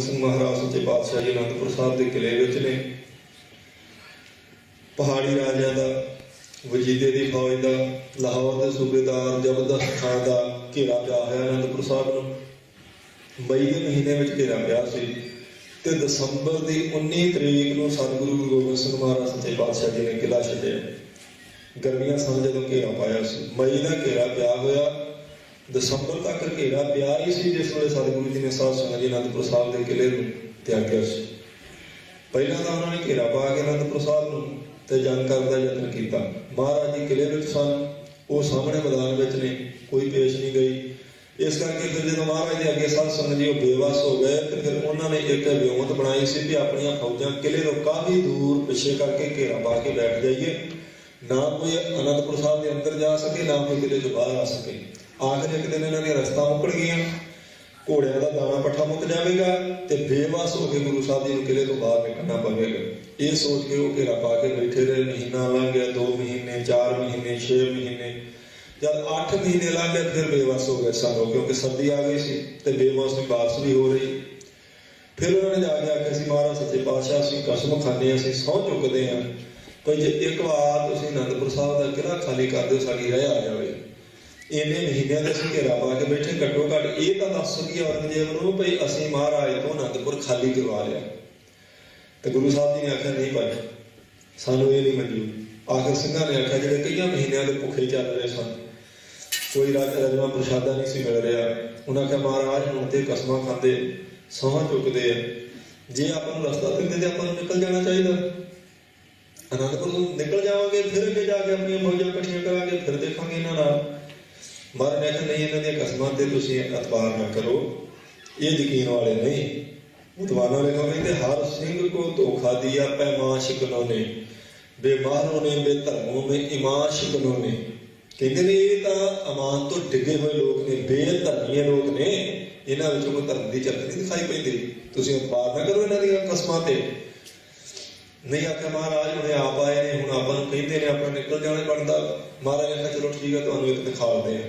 ਗੋਬਿੰਦ ਸਿੰਘ ਮਹਾਰਾਜ ਸੱਚੇ ਪਾਤਸ਼ਾਹ ਜੀ ਅਨੰਦਪੁਰ ਸਾਹਿਬ ਦੇ ਕਿਲੇ ਵਿੱਚ ਨੇ। ਪਹਾੜੀ ਰਾਜਿਆਂ ਦਾ, ਵਜੀਦੇ ਦੀ ਫੌਜ ਦਾ, ਲਾਹੌਰ ਦੇ ਸੂਬੇਦਾਰ ਜ਼ਬਰਦਸਤ ਖਾਨ ਦਾ ਘੇਰਾ ਪਿਆ ਹੋਇਆ ਅਨੰਦਪੁਰ ਸਾਹਿਬ ਨੂੰ। ਮਈ ਦੇ ਮਹੀਨੇ ਵਿੱਚ ਘੇਰਾ ਪਿਆ ਸੀ ਤੇ ਦਸੰਬਰ ਦੀ 19 ਤਰੀਕ ਨੂੰ ਸਤਿਗੁਰੂ ਗੁਰੂ ਗੋਬਿੰਦ ਸਿੰਘ ਮਹਾਰਾਜ ਸੱਚੇ ਪਾਤਸ਼ਾਹ ਜੀ ਨੇ ਕਿਲਾ ਛੱਡਿਆ। ਗਰਮੀਆਂ ਸਮੇਂ ਜਦੋਂ ਘੇਰਾ ਪਾਇਆ ਸੀ, ਮਈ ਦਾ ਘੇਰਾ ਪਿਆ ਹੋਇਆ ਦਸੰਬਰ ਤੱਕ ਘੇਰਾ ਪਿਆ ਹੀ ਸੀ, ਜਿਸ ਵੇਲੇ ਸਤਿਗੁਰੂ ਜੀ ਨੇ ਸਾਧ ਸੰਗਤ ਜੀ ਅਨੰਦਪੁਰ ਸਾਹਿਬ ਦੇ ਕਿਲੇ ਨੂੰ ਤਿਆਗਿਆ ਸੀ। ਪਹਿਲਾਂ ਤਾਂ ਉਹਨਾਂ ਨੇ ਘੇਰਾ ਪਾ ਕੇ ਅਨੰਦਪੁਰ ਸਾਹਿਬ ਨੂੰ ਤੇ ਜੰਗ ਕਰਨ ਦਾ ਯਤਨ ਕੀਤਾ। ਮਹਾਰਾਜ ਜੀ ਕਿਲੇ ਵਿੱਚ ਸਨ, ਉਹ ਸਾਹਮਣੇ ਮੈਦਾਨ ਵਿੱਚ ਨੇ, ਕੋਈ ਪੇਸ਼ ਨਹੀਂ ਗਈ। ਇਸ ਕਰਕੇ ਫਿਰ ਜਦੋਂ ਮਹਾਰਾਜ ਦੇ ਅੱਗੇ ਸਾਧ ਸੰਗਤ ਜੀ ਉਹ ਬੇਵਸ ਹੋ ਗਏ, ਤੇ ਫਿਰ ਉਹਨਾਂ ਨੇ ਇੱਕ ਵਿਉਂਤ ਬਣਾਈ ਸੀ ਵੀ ਆਪਣੀਆਂ ਫੌਜਾਂ ਕਿਲੇ ਤੋਂ ਕਾਫੀ ਦੂਰ ਪਿੱਛੇ ਕਰਕੇ ਘੇਰਾ ਪਾ ਕੇ ਬੈਠ ਜਾਈਏ। ਨਾ ਕੋਈ ਅਨੰਦਪੁਰ ਸਾਹਿਬ ਦੇ ਅੰਦਰ ਜਾ ਸਕੇ, ਨਾ ਕੋਈ ਕਿਲੇ ਤੋਂ ਬਾਹਰ ਆ ਸਕੇ। ਆਖਰ ਇੱਕ ਦਿਨ ਇਹਨਾਂ ਦੀਆਂ ਰਸਤਾ ਮੁੱਕੜ ਗਈਆਂ। ਘੋੜਿਆਂ ਦਾ ਦਾਣਾ ਪੱਠਾ ਮੁੱਕ ਜਾਵੇਗਾ ਤੇ ਬੇਵਸ ਹੋ ਕੇ ਗੁਰੂ ਸਾਹਿਬ ਜੀ ਨੂੰ ਕਿਲੇ ਤੋਂ ਬਾਹਰ ਨਿਕਲਣਾ ਪਵੇਗਾ। ਇਹ ਸੋਚ ਕੇ ਉਹ ਘੇਰਾ ਪਾ ਕੇ ਬੈਠੇ ਰਹੇ। ਮਹੀਨਾ ਲੰਘ ਗਿਆ 2 ਮਹੀਨੇ 4 ਮਹੀਨੇ 6 ਮਹੀਨੇ। ਜਦ 8 ਮਹੀਨੇ ਲੰਘ ਗਏ ਫਿਰ ਬੇਵਸ ਹੋ ਗਏ ਸਾਰੇ ਕਿਉਂਕਿ ਸਰਦੀ ਆ ਗਈ ਸੀ ਤੇ ਬੇਮੌਸਮੀ ਵਾਪਸ ਵੀ ਹੋ ਰਹੀ। ਫਿਰ ਉਹਨਾਂ ਨੇ ਜਾ ਕੇ ਆਖਿਆ ਸੀ ਮਹਾਰਾਜ ਸੱਚੇ ਪਾਤਸ਼ਾਹ ਅਸੀਂ ਕਸਮ ਖਾਂਦੇ ਹਾਂ, ਅਸੀਂ ਸਹੁੰ ਚੁੱਕਦੇ ਹਾਂ। ਭਈ ਜੇ ਇੱਕ ਵਾਰ ਤੁਸੀਂ ਅਨੰਦਪੁਰ ਸਾਹਿਬ ਦਾ ਕਿਲਾ ਖਾਲੀ ਕਰ ਦਿਓ ਸਾਡੀ ਰਹਿ ਆ ਜਾਵੇ। ਇੰਨੇ ਮਹੀਨਿਆਂ ਦੇ ਅਸੀਂ ਘੇਰਾ ਪਾ ਕੇ ਬੈਠੇ, ਘੱਟੋ ਘੱਟ ਇਹ ਤਾਂ ਦੱਸ ਸਕੀ ਔਰੰਗਜ਼ੇਬ ਨੂੰ ਭਈ ਅਸੀਂ ਮਹਾਰਾਜ ਤੋਂ ਅਨੰਦਪੁਰ ਖਾਲੀ ਕਰਵਾ ਲਿਆ। ਤੇ ਗੁਰੂ ਸਾਹਿਬ ਜੀ ਨੇ ਆਖਿਆ, ਨਹੀਂ ਭਾਈ, ਸਾਨੂੰ ਇਹ ਨਹੀਂ ਮਨਜ਼ੂਰ ਆਖਿਰ ਸਿੰਘਾਂ ਨੇ ਆਖਿਆ, ਜਿਹੜੇ ਕਈਆਂ ਮਹੀਨਿਆਂ ਦੇ ਭੁੱਖੇ ਚੱਲ ਰਹੇ ਸਨ, ਕੋਈ ਰਾਜ ਰਜਵਾ ਪ੍ਰਸ਼ਾਦਾ ਨਹੀਂ ਸੀ ਮਿਲ ਰਿਹਾ। ਉਹਨਾਂ ਕਿਹਾ ਮਹਾਰਾਜ, ਹੁਣ ਤੇ ਕਸਮਾਂ ਖਾਂਦੇ, ਸਹੁੰ ਚੁੱਕਦੇ ਆ। ਜੇ ਆਪਾਂ ਨੂੰ ਰਸਤਾ ਦਿੰਦੇ ਤੇ ਆਪਾਂ ਨੂੰ ਨਿਕਲ ਜਾਣਾ ਚਾਹੀਦਾ। ਅਨੰਦਪੁਰ ਤੋਂ ਨਿਕਲ ਜਾਵਾਂਗੇ, ਫਿਰ ਅੱਗੇ ਜਾ ਕੇ ਆਪਣੀਆਂ ਮੌਜਾਂ ਇਕੱਠੀਆਂ ਕਰਾਂਗੇ, ਫਿਰ ਦੇਖਾਂਗੇ ਇਹਨਾਂ ਨਾਲ। ਮਹਾਰਾਜ ਨੇ ਕਿਹਾ ਨਹੀਂ, ਇਹਨਾਂ ਦੀਆਂ ਕਸਮਾਂ ਤੇ ਤੁਸੀਂ ਇਤਬਾਰ ਨਾ ਕਰੋ। ਇਹ ਯਕੀਨ ਵਾਲੇ ਨਹੀਂ ਉਤਵਾਨਾਂ ਨੇ ਕਹਿੰਦੇ ਹਰ ਸਿੰਘ ਕੋ ਧੋਖਾ ਦਿਆ ਪੈਮਾਨ ਸ਼ਿਕਨੋਂ ਨੇ ਬੇਮਾਨੋਂ ਨੇ ਬੇਧਰਮੋਂ ਨੇ ਇਮਾਨ ਸ਼ਿਕਨੋਂ ਨੇ ਕਹਿੰਦੇ ਨੇ, ਇਹ ਤਾਂ ਅਮਾਨ ਤੋਂ ਡਿੱਗੇ ਹੋਏ ਲੋਕ ਨੇ, ਬੇਧਰਮੀਏ ਲੋਕ ਨੇ। ਇਹਨਾਂ ਵਿੱਚੋਂ ਕੋਈ ਧਰਮ ਦੀ ਝਲਕ ਨਹੀਂ ਦਿਖਾਈ ਪੈਂਦੀ। ਤੁਸੀਂ ਅਤਬਾਰ ਨਾ ਕਰੋ ਇਹਨਾਂ ਦੀਆਂ ਕਸਮਾਂ ਤੇ। ਨਹੀਂ ਆਖਿਆ ਮਹਾਰਾਜ ਹੁਣੇ ਆਪ ਆਏ ਨੇ, ਹੁਣ ਆਪਾਂ ਨੂੰ ਕਹਿੰਦੇ ਨੇ ਆਪਣਾ ਨਿਕਲ ਜਾਣਾ ਬਣਦਾ। ਮਹਾਰਾਜ ਨੇ ਚਲੋ ਠੀਕ ਹੈ ਤੁਹਾਨੂੰ ਇੱਕ ਦਿਖਾਉਂਦੇ ਆ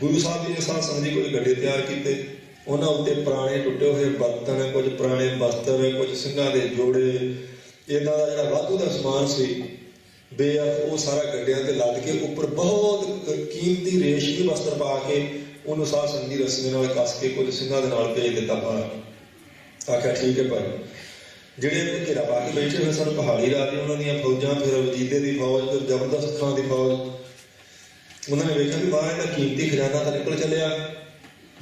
ਗੁਰੂ ਸਾਹਿਬ ਜੀ ਨੇ ਸਾਧ ਸੰਗਤ ਜੀ ਕੋਈ ਗੱਡੇ ਤਿਆਰ ਕੀਤੇ। ਉਹਨਾਂ ਉੱਤੇ ਪੁਰਾਣੇ ਟੁੱਟੇ ਹੋਏ ਬਰਤਨ, ਕੁਝ ਪੁਰਾਣੇ ਬਸਤਰ ਕੁਝ ਸਿੰਘਾਂ ਦੇ ਜੋੜੇ। ਇਦਾਂ ਦਾ ਜਿਹੜਾ ਵਾਧੂ ਦਾ ਸਮਾਨ ਸੀ ਬੇਅਰਥ ਉਹ ਸਾਰਾ ਗੱਡਿਆਂ ਤੇ ਲੱਦ ਕੇ ਉੱਪਰ ਬਹੁਤ ਕੀਮਤੀ ਰੇਸ਼ਮੀ ਵਸਤਰ ਪਾ ਕੇ ਉਹਨੂੰ ਸਾਧ ਸੰਗਤ ਦੀ ਰਸਮ ਨਾਲ ਕੱਸ ਕੇ ਕੁਝ ਸਿੰਘਾਂ ਦੇ ਨਾਲ ਭੇਜ ਦਿੱਤਾ ਬਾਹਰ। ਆਖਿਆ, ਠੀਕ ਹੈ ਭਾਈ। ਜਿਹੜੇ ਘੇਰਾ ਪਾ ਕੇ ਬੈਠੇ ਹੋਏ ਸਨ ਪਹਾੜੀ ਰਾਜੇ ਉਹਨਾਂ ਦੀਆਂ ਫੌਜਾਂ, ਫਿਰ ਵਜੀਦੇ ਦੀ ਫੌਜ, ਫਿਰ ਜ਼ਬਰਦਸਤ ਖਾਨ ਦੀ ਫੌਜ। ਉਹਨਾਂ ਨੇ ਵੇਖਿਆ ਵੀ ਬਾਹਰ ਇਹਦਾ ਕੀਮਤੀ ਖਜ਼ਾਨਾ ਤਾਂ ਨਿਕਲ ਚੱਲਿਆ।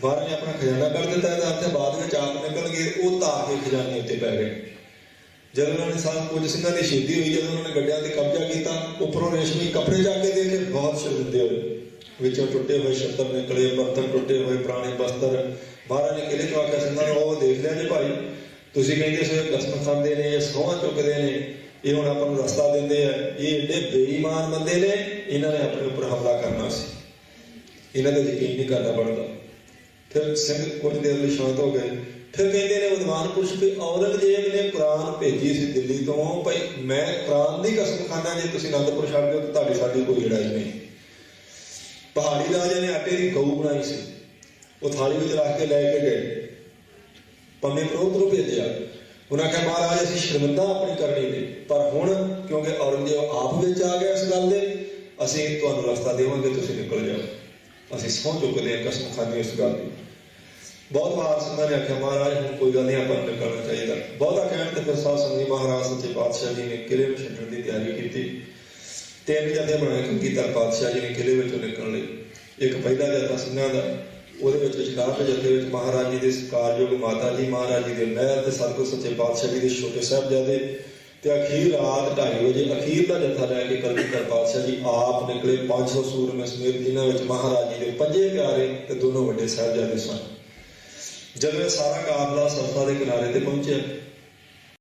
ਬਾਹਰ ਨੇ ਆਪਣਾ ਖਜ਼ਾਨਾ ਕੱਢ ਦਿੱਤਾ, ਇਹਦਾ ਤੇ ਬਾਅਦ ਵਿੱਚ ਆਪ ਨਿਕਲ ਗਏ, ਉਹ ਤਾਂ ਕੇ ਖਜ਼ਾਨੇ ਉੱਤੇ ਪੈ ਗਏ। ਜਦੋਂ ਉਹਨਾਂ ਨੇ ਸਾਹ ਕੁਝ ਸਿੰਘਾਂ ਦੀ ਸ਼ਹੀਦੀ ਹੋਈ, ਜਦੋਂ ਉਹਨਾਂ ਨੇ ਗੱਡਿਆਂ ਤੇ ਕਬਜ਼ਾ ਕੀਤਾ, ਉੱਪਰੋਂ ਰੇਸ਼ਮੀ ਕੱਪੜੇ ਜਾ ਕੇ ਦੇਖੇ ਬਹੁਤ ਸ਼ਰਮਿੰਦੇ ਹੋਏ। ਵਿੱਚੋਂ ਟੁੱਟੇ ਹੋਏ ਸ਼ਤਰ ਨਿਕਲੇ ਬਰਤਨ ਟੁੱਟੇ ਹੋਏ, ਪੁਰਾਣੇ ਬਸਤਰ। ਮਹਾਰਾਜ ਨੇ ਕਿਲੇ ਤੋਂ ਕੇ ਸਿੰਘਾਂ ਨੂੰ, ਉਹ ਦੇਖ ਲਿਆ ਜੀ ਭਾਈ ਤੁਸੀਂ ਕਹਿੰਦੇ ਸੀ ਕਸਮ ਖਾਂਦੇ ਨੇ ਸੋਹਾਂ ਚੁੱਕਦੇ ਨੇ, ਇਹ ਹੁਣ ਆਪਾਂ ਨੂੰ ਰਸਤਾ ਦਿੰਦੇ ਆ, ਇਹ ਏਡੇ ਬੇਈਮਾਨ ਬੰਦੇ ਨੇ, ਇਹਨਾਂ ਨੇ ਆਪਣੇ ਉੱਪਰ ਹਮਲਾ ਕਰਨਾ ਸੀ। ਇਹਨਾਂ ਤੇ ਯਕੀਨ ਨਹੀਂ ਕਰਨਾ ਬਣਦਾ। ਫਿਰ ਸਿੰਘ ਕੁਝ ਦੇਰ ਲਈ ਸ਼ਾਂਤ ਹੋ ਗਏ। ਫਿਰ ਕਹਿੰਦੇ ਨੇ ਵਿਦਵਾਨ ਪੁਰਸ਼ ਵੀ ਔਰੰਗਜ਼ੇਬ ਨੇ ਕੁਰਾਨ ਭੇਜੀ ਸੀ ਦਿੱਲੀ ਤੋਂ, ਭਾਈ ਮੈਂ ਕੁਰਾਨ ਦੀ ਕਸਮ ਖਾਂਦਾ, ਜੇ ਤੁਸੀਂ ਅਨੰਦਪੁਰ ਛੱਡ ਦਿਓ ਤਾਂ ਤੁਹਾਡੀ ਸਾਡੀ ਕੋਈ ਲੜਾਈ ਨਹੀਂ। ਪਹਾੜੀ ਰਾਜੇ ਨੇ ਆਟੇ ਦੀ ਗਊ ਬਣਾਈ ਸੀ। ਉਹ ਥਾਲੀ ਵਿੱਚ ਰੱਖ ਕੇ ਲੈ ਕੇ ਗਏ। ਪੰਮੇ ਪ੍ਰੋਤ ਨੂੰ ਭੇਜਿਆ। ਉਹਨਾਂ ਕਿਹਾ ਮਹਾਰਾਜ, ਅਸੀਂ ਸ਼ਰਮਿੰਦਾ ਆਪਣੀ ਕਰਨੀ ਤੇ ਪਰ ਹੁਣ, ਕਿਉਂਕਿ ਔਰੰਗਜ਼ੇਬ ਆਪ ਵਿੱਚ ਆ ਗਿਆ ਇਸ ਗੱਲ ਦੇ, ਅਸੀਂ ਤੁਹਾਨੂੰ ਰਸਤਾ ਦੇਵਾਂਗੇ, ਤੁਸੀਂ ਨਿਕਲ ਜਾਓ। ਅਸੀਂ ਸਹੁੰ ਚੁੱਕਦੇ ਹਾਂ ਕਸਮ ਖਾਂਦੇ ਇਸ ਗੱਲ ਦੀ। ਬਹੁਤ ਵਾਰ ਸਿੰਘਾਂ ਨੇ ਆਖਿਆ, ਮਹਾਰਾਜ, ਹੁਣ ਕੋਈ ਗੱਲ ਨਹੀਂ, ਆਪਾਂ ਨੂੰ ਨਿਕਲਣਾ ਚਾਹੀਦਾ। ਬਹੁਤਾ ਕਹਿਣ ਤੇ ਫਿਰ ਸਾਧ ਸੰਗਤ ਮਹਾਰਾਜ, ਸੱਚੇ ਪਾਤਸ਼ਾਹ ਜੀ ਨੇ ਕਿਲੇ ਨੂੰ ਛੱਡਣ ਦੀ ਤਿਆਰੀ ਕੀਤੀ। ਤਿੰਨ ਜਥੇ ਬਣਾਏ ਕੰਗੀਧਰ ਪਾਤਸ਼ਾਹ ਜੀ ਨੇ ਕਿਲੇ ਵਿੱਚੋਂ ਨਿਕਲਣ ਲਈ। ਇੱਕ ਪਹਿਲਾ ਜਥਾ ਸਿੰਘਾਂ ਦਾ ਉਹਦੇ ਵਿੱਚ ਵਿਚਕਾਰ ਦੇ ਜਥੇ ਵਿੱਚ ਮਹਾਰਾਜ ਜੀ ਦੇ ਸਤਿਕਾਰਯੋਗ ਮਾਤਾ ਜੀ, ਮਹਾਰਾਜ ਜੀ ਦੇ ਮਹਿਲ ਤੇ ਸਤਿਗੁਰ ਸੱਚੇ ਪਾਤਸ਼ਾਹ ਜੀ ਦੇ ਛੋਟੇ ਸਾਹਿਬਜ਼ਾਦੇ ਤੇ ਅਖੀਰ ਰਾਤ 2:30 ਵਜੇ ਅਖੀਰ ਦਾ ਜੱਥਾ ਲੈ ਕੇ ਕਲਗੀਧਰ ਪਾਤਸ਼ਾਹ ਜੀ ਆਪ ਨਿਕਲੇ 500 ਸੂਰਮੇ ਸਮੇਤ, ਜਿਨ੍ਹਾਂ ਵਿੱਚ ਮਹਾਰਾਜ ਜੀ ਦੇ ਪੰਜੇ ਪਿਆਰੇ ਤੇ ਦੋਨੋਂ ਵੱਡੇ ਸਾਹਿਬਜ਼ਾਦੇ ਸਨ। ਜਦੋਂ ਇਹ ਸਾਰਾ ਕਾਫਲਾ ਸਰਸਾ ਦੇ ਕਿਨਾਰੇ ਤੇ ਪਹੁੰਚਿਆ